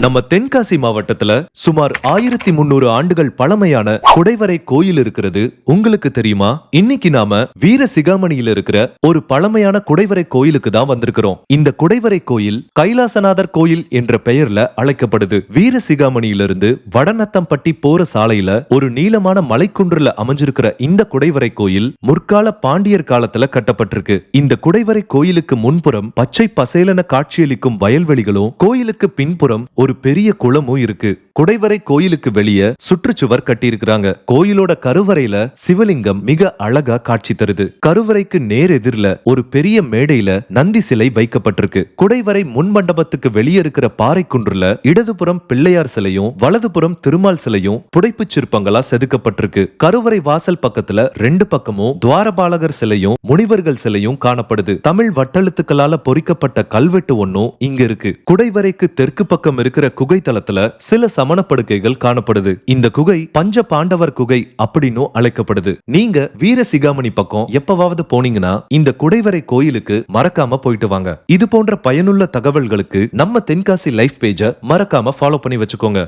நம்ம தென்காசி மாவட்டத்துல சுமார் ஆயிரத்தி முன்னூறு ஆண்டுகள் பழமையான குடைவரை கோயில் இருக்கிறது. உங்களுக்கு தெரியுமா? இன்னைக்கு நாம வீர சிகாமணியில இருக்கிற ஒரு பழமையான குடைவரை கோயிலுக்கு தான் வந்திருக்கிறோம். இந்த குடைவரை கோயில் கைலாசநாதர் கோயில் என்ற பெயர்ல அழைக்கப்படுது. வீர சிகாமணியிலிருந்து வடநத்தம்பட்டி போற சாலையில ஒரு நீளமான மலைக்குன்றுல அமைஞ்சிருக்கிற இந்த குடைவரை கோயில் முற்கால பாண்டியர் காலத்துல கட்டப்பட்டிருக்கு. இந்த குடைவரை கோயிலுக்கு முன்புறம் பச்சை பசேலன காட்சியளிக்கும் வயல்வெளிகளும் கோயிலுக்கு பின்புறம் ஒரு பெரிய குளமும் இருக்கு. குடைவரை கோயிலுக்கு வெளியே சுற்றுச்சுவர் கட்டியிருக்கிறாங்க. கோயிலோட கருவறையில சிவலிங்கம் மிக அழகா காட்சி தருது. கருவறைக்கு நேர் எதிரில ஒரு பெரிய மேடையில நந்தி சிலை வைக்கப்பட்டிருக்கு. குடைவரை முன் மண்டபத்துக்கு வெளியே இருக்கிற பாறை குன்றுல இடதுபுறம் பிள்ளையார் சிலையும் வலதுபுறம் திருமால் சிலையும் புடைப்பு சிற்பங்களா செதுக்கப்பட்டிருக்கு. கருவறை வாசல் பக்கத்துல ரெண்டு பக்கமும் துவாரபாலகர் சிலையும் முனிவர்கள் சிலையும் காணப்படுது. தமிழ் வட்டெழுத்துக்களால பொறிக்கப்பட்ட கல்வெட்டு ஒன்னும் இங்க இருக்கு. குடைவரைக்கு தெற்கு பக்கம் இருக்கிற குகை தளத்துல சில சமணப்படுக்கைகள் காணப்படுது. இந்த குகை பஞ்ச பாண்டவர் குகை அப்படின்னு அழைக்கப்படுது. நீங்க வீர சிகாமணி பக்கம் எப்பவாவது போனீங்கன்னா இந்த குடைவரை கோயிலுக்கு மறக்காம போயிட்டு வாங்க. இது போன்ற பயனுள்ள தகவல்களுக்கு நம்ம தென்காசி லைஃப் பேஜ மறக்காம ஃபாலோ பண்ணி வச்சுக்கோங்க.